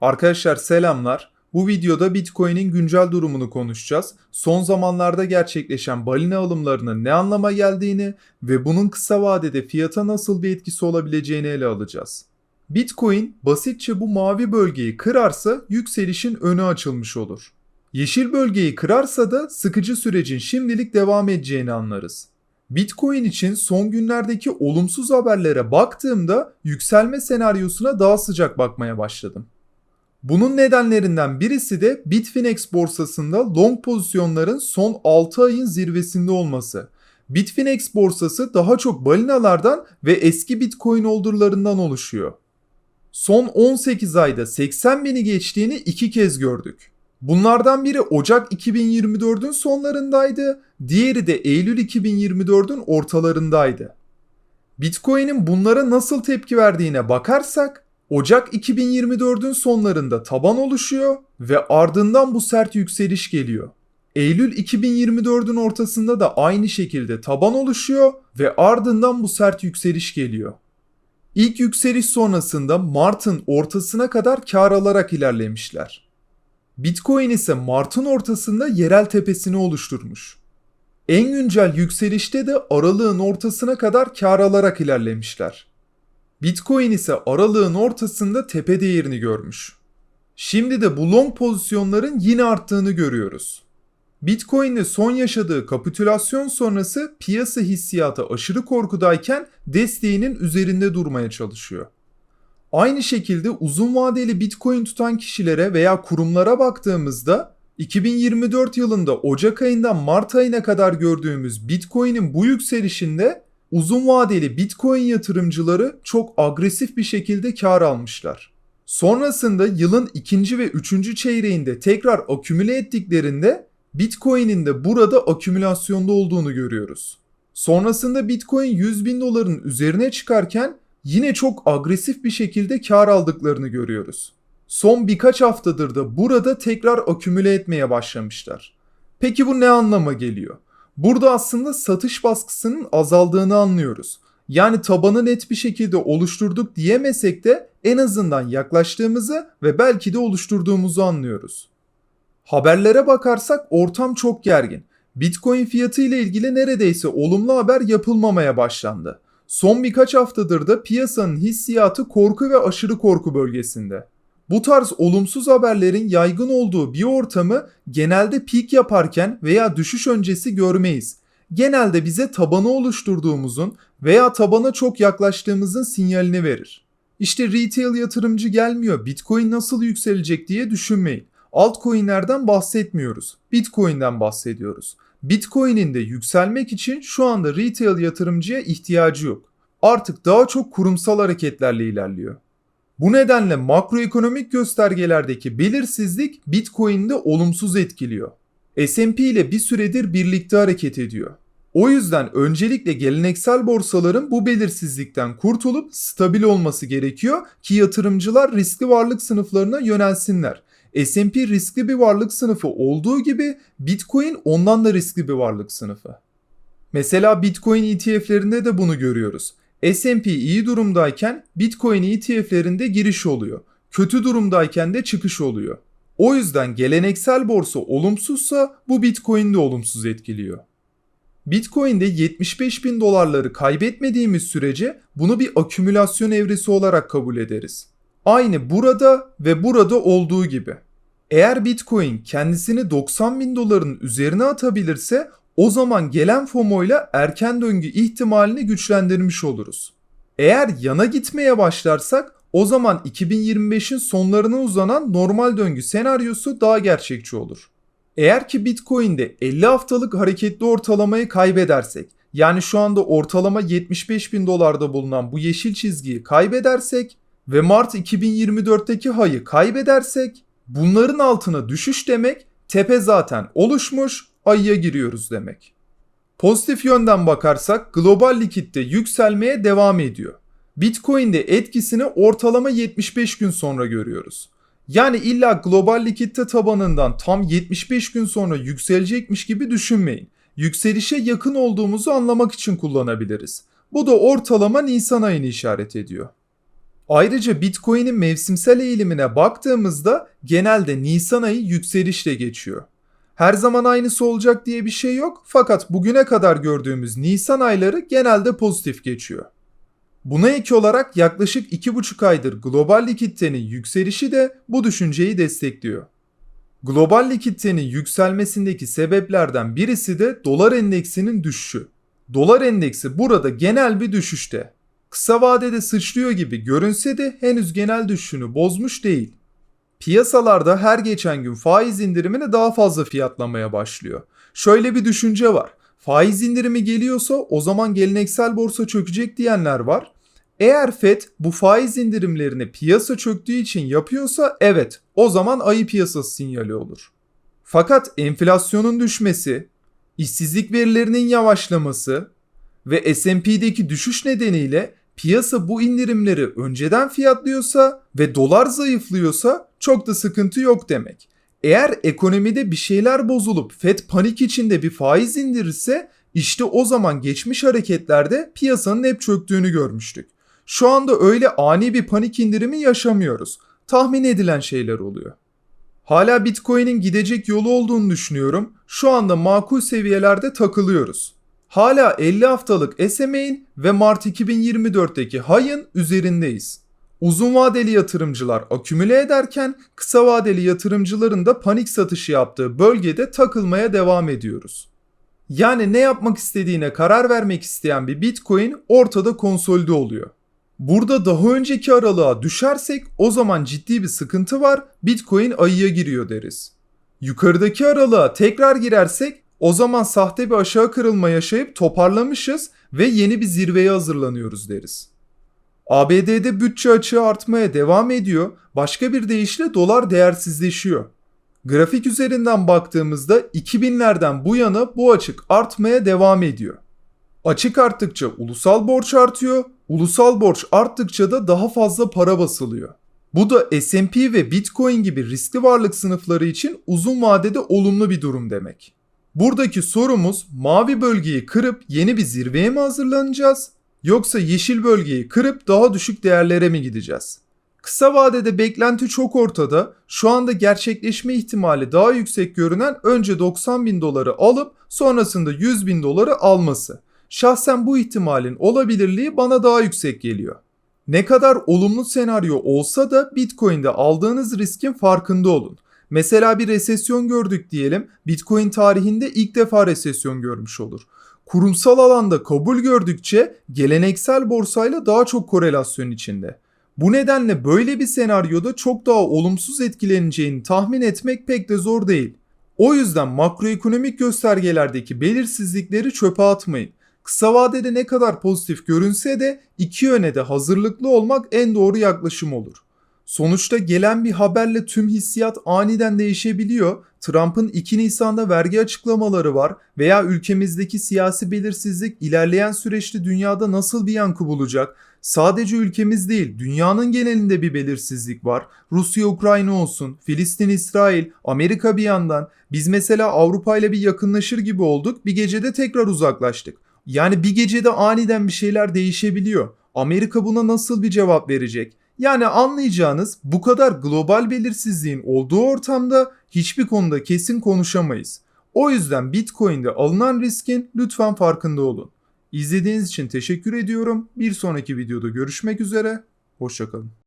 Arkadaşlar selamlar. Bu videoda Bitcoin'in güncel durumunu konuşacağız. Son zamanlarda gerçekleşen balina alımlarının ne anlama geldiğini ve bunun kısa vadede fiyata nasıl bir etkisi olabileceğini ele alacağız. Bitcoin basitçe bu mavi bölgeyi kırarsa yükselişin önü açılmış olur. Yeşil bölgeyi kırarsa da sıkıcı sürecin şimdilik devam edeceğini anlarız. Bitcoin için son günlerdeki olumsuz haberlere baktığımda yükselme senaryosuna daha sıcak bakmaya başladım. Bunun nedenlerinden birisi de Bitfinex borsasında long pozisyonların son 6 ayın zirvesinde olması. Bitfinex borsası daha çok balinalardan ve eski Bitcoin holdерlarından oluşuyor. Son 18 ayda 80 bini geçtiğini iki kez gördük. Bunlardan biri Ocak 2024'ün sonlarındaydı, diğeri de Eylül 2024'ün ortalarındaydı. Bitcoin'in bunlara nasıl tepki verdiğine bakarsak, Ocak 2024'ün sonlarında taban oluşuyor ve ardından bu sert yükseliş geliyor. Eylül 2024'ün ortasında da aynı şekilde taban oluşuyor ve ardından bu sert yükseliş geliyor. İlk yükseliş sonrasında Mart'ın ortasına kadar kar alarak ilerlemişler. Bitcoin ise Mart'ın ortasında yerel tepesini oluşturmuş. En güncel yükselişte de aralığın ortasına kadar kar alarak ilerlemişler. Bitcoin ise aralığın ortasında tepe değerini görmüş. Şimdi de bu long pozisyonların yine arttığını görüyoruz. Bitcoin'de son yaşadığı kapitülasyon sonrası piyasa hissiyatı aşırı korkudayken desteğinin üzerinde durmaya çalışıyor. Aynı şekilde uzun vadeli Bitcoin tutan kişilere veya kurumlara baktığımızda 2024 yılında Ocak ayından Mart ayına kadar gördüğümüz Bitcoin'in bu yükselişinde uzun vadeli Bitcoin yatırımcıları çok agresif bir şekilde kar almışlar. Sonrasında yılın ikinci ve üçüncü çeyreğinde tekrar akümüle ettiklerinde Bitcoin'in de burada akümülasyonda olduğunu görüyoruz. Sonrasında Bitcoin 100 bin doların üzerine çıkarken yine çok agresif bir şekilde kar aldıklarını görüyoruz. Son birkaç haftadır da burada tekrar akümüle etmeye başlamışlar. Peki bu ne anlama geliyor? Burada aslında satış baskısının azaldığını anlıyoruz. Yani tabanı net bir şekilde oluşturduk diyemesek de en azından yaklaştığımızı ve belki de oluşturduğumuzu anlıyoruz. Haberlere bakarsak ortam çok gergin. Bitcoin fiyatı ile ilgili neredeyse olumlu haber yapılmamaya başlandı. Son birkaç haftadır da piyasanın hissiyatı korku ve aşırı korku bölgesinde. Bu tarz olumsuz haberlerin yaygın olduğu bir ortamı genelde peak yaparken veya düşüş öncesi görmeyiz. Genelde bize tabanı oluşturduğumuzun veya tabana çok yaklaştığımızın sinyalini verir. İşte retail yatırımcı gelmiyor, Bitcoin nasıl yükselecek diye düşünmeyin. Altcoin'lerden bahsetmiyoruz. Bitcoin'den bahsediyoruz. Bitcoin'in de yükselmek için şu anda retail yatırımcıya ihtiyacı yok. Artık daha çok kurumsal hareketlerle ilerliyor. Bu nedenle makroekonomik göstergelerdeki belirsizlik Bitcoin'de olumsuz etkiliyor. S&P ile bir süredir birlikte hareket ediyor. O yüzden öncelikle geleneksel borsaların bu belirsizlikten kurtulup stabil olması gerekiyor ki yatırımcılar riskli varlık sınıflarına yönelsinler. S&P riskli bir varlık sınıfı olduğu gibi Bitcoin ondan da riskli bir varlık sınıfı. Mesela Bitcoin ETF'lerinde de bunu görüyoruz. S&P iyi durumdayken Bitcoin ETF'lerinde giriş oluyor. Kötü durumdayken de çıkış oluyor. O yüzden geleneksel borsa olumsuzsa bu Bitcoin de olumsuz etkiliyor. Bitcoin'de 75 bin dolarları kaybetmediğimiz sürece bunu bir akümülasyon evresi olarak kabul ederiz. Aynı burada ve burada olduğu gibi. Eğer Bitcoin kendisini 90 bin doların üzerine atabilirse o zaman gelen FOMO ile erken döngü ihtimalini güçlendirmiş oluruz. Eğer yana gitmeye başlarsak o zaman 2025'in sonlarına uzanan normal döngü senaryosu daha gerçekçi olur. Eğer ki Bitcoin'de 50 haftalık hareketli ortalamayı kaybedersek yani şu anda ortalama 75 bin dolarda bulunan bu yeşil çizgiyi kaybedersek ve Mart 2024'teki hayı kaybedersek bunların altına düşüş demek tepe zaten oluşmuş ayıya giriyoruz demek. Pozitif yönden bakarsak global likitte yükselmeye devam ediyor. Bitcoin'de etkisini ortalama 75 gün sonra görüyoruz. Yani illa global likitte tabanından tam 75 gün sonra yükselecekmiş gibi düşünmeyin. Yükselişe yakın olduğumuzu anlamak için kullanabiliriz. Bu da ortalama Nisan ayını işaret ediyor. Ayrıca Bitcoin'in mevsimsel eğilimine baktığımızda genelde Nisan ayı yükselişle geçiyor. Her zaman aynısı olacak diye bir şey yok fakat bugüne kadar gördüğümüz Nisan ayları genelde pozitif geçiyor. Buna ek olarak yaklaşık 2,5 aydır global likiditenin yükselişi de bu düşünceyi destekliyor. Global likiditenin yükselmesindeki sebeplerden birisi de dolar endeksinin düşüşü. Dolar endeksi burada genel bir düşüşte. Kısa vadede sıçrıyor gibi görünse de henüz genel düşüşünü bozmuş değil. Piyasalarda her geçen gün faiz indirimini daha fazla fiyatlamaya başlıyor. Şöyle bir düşünce var. Faiz indirimi geliyorsa o zaman geleneksel borsa çökecek diyenler var. Eğer FED bu faiz indirimlerini piyasa çöktüğü için yapıyorsa evet o zaman ayı piyasası sinyali olur. Fakat enflasyonun düşmesi, işsizlik verilerinin yavaşlaması ve S&P'deki düşüş nedeniyle piyasa bu indirimleri önceden fiyatlıyorsa ve dolar zayıflıyorsa çok da sıkıntı yok demek. Eğer ekonomide bir şeyler bozulup FED panik içinde bir faiz indirirse işte o zaman geçmiş hareketlerde piyasanın hep çöktüğünü görmüştük. Şu anda öyle ani bir panik indirimi yaşamıyoruz. Tahmin edilen şeyler oluyor. Hala Bitcoin'in gidecek yolu olduğunu düşünüyorum. Şu anda makul seviyelerde takılıyoruz. Hala 50 haftalık SMA'in ve Mart 2024'teki hayın üzerindeyiz. Uzun vadeli yatırımcılar akümüle ederken kısa vadeli yatırımcıların da panik satışı yaptığı bölgede takılmaya devam ediyoruz. Yani ne yapmak istediğine karar vermek isteyen bir Bitcoin ortada konsolide oluyor. Burada daha önceki aralığa düşersek o zaman ciddi bir sıkıntı var. Bitcoin ayıya giriyor deriz. Yukarıdaki aralığa tekrar girersek o zaman sahte bir aşağı kırılma yaşayıp toparlamışız ve yeni bir zirveye hazırlanıyoruz deriz. ABD'de bütçe açığı artmaya devam ediyor. Başka bir deyişle dolar değersizleşiyor. Grafik üzerinden baktığımızda 2000'lerden bu yana bu açık artmaya devam ediyor. Açık arttıkça ulusal borç artıyor, ulusal borç arttıkça da daha fazla para basılıyor. Bu da S&P ve Bitcoin gibi riskli varlık sınıfları için uzun vadede olumlu bir durum demek. Buradaki sorumuz mavi bölgeyi kırıp yeni bir zirveye mi hazırlanacağız yoksa yeşil bölgeyi kırıp daha düşük değerlere mi gideceğiz? Kısa vadede beklenti çok ortada. Şu anda gerçekleşme ihtimali daha yüksek görünen önce 90 bin doları alıp sonrasında 100 bin doları alması. Şahsen bu ihtimalin olabilirliği bana daha yüksek geliyor. Ne kadar olumlu senaryo olsa da Bitcoin'de aldığınız riskin farkında olun. Mesela bir resesyon gördük diyelim. Bitcoin tarihinde ilk defa resesyon görmüş olur. Kurumsal alanda kabul gördükçe geleneksel borsayla daha çok korelasyon içinde. Bu nedenle böyle bir senaryoda çok daha olumsuz etkileneceğini tahmin etmek pek de zor değil. O yüzden makroekonomik göstergelerdeki belirsizlikleri çöpe atmayın. Kısa vadede ne kadar pozitif görünse de iki yöne de hazırlıklı olmak en doğru yaklaşım olur. Sonuçta gelen bir haberle tüm hissiyat aniden değişebiliyor. Trump'ın 2 Nisan'da vergi açıklamaları var veya ülkemizdeki siyasi belirsizlik ilerleyen süreçte dünyada nasıl bir yankı bulacak? Sadece ülkemiz değil, dünyanın genelinde bir belirsizlik var. Rusya Ukrayna olsun, Filistin İsrail, Amerika bir yandan. Biz mesela Avrupa ile bir yakınlaşır gibi olduk, bir gecede tekrar uzaklaştık. Yani bir gecede aniden bir şeyler değişebiliyor. Amerika buna nasıl bir cevap verecek? Yani anlayacağınız bu kadar global belirsizliğin olduğu ortamda hiçbir konuda kesin konuşamayız. O yüzden Bitcoin'de alınan riskin lütfen farkında olun. İzlediğiniz için teşekkür ediyorum. Bir sonraki videoda görüşmek üzere. Hoşçakalın.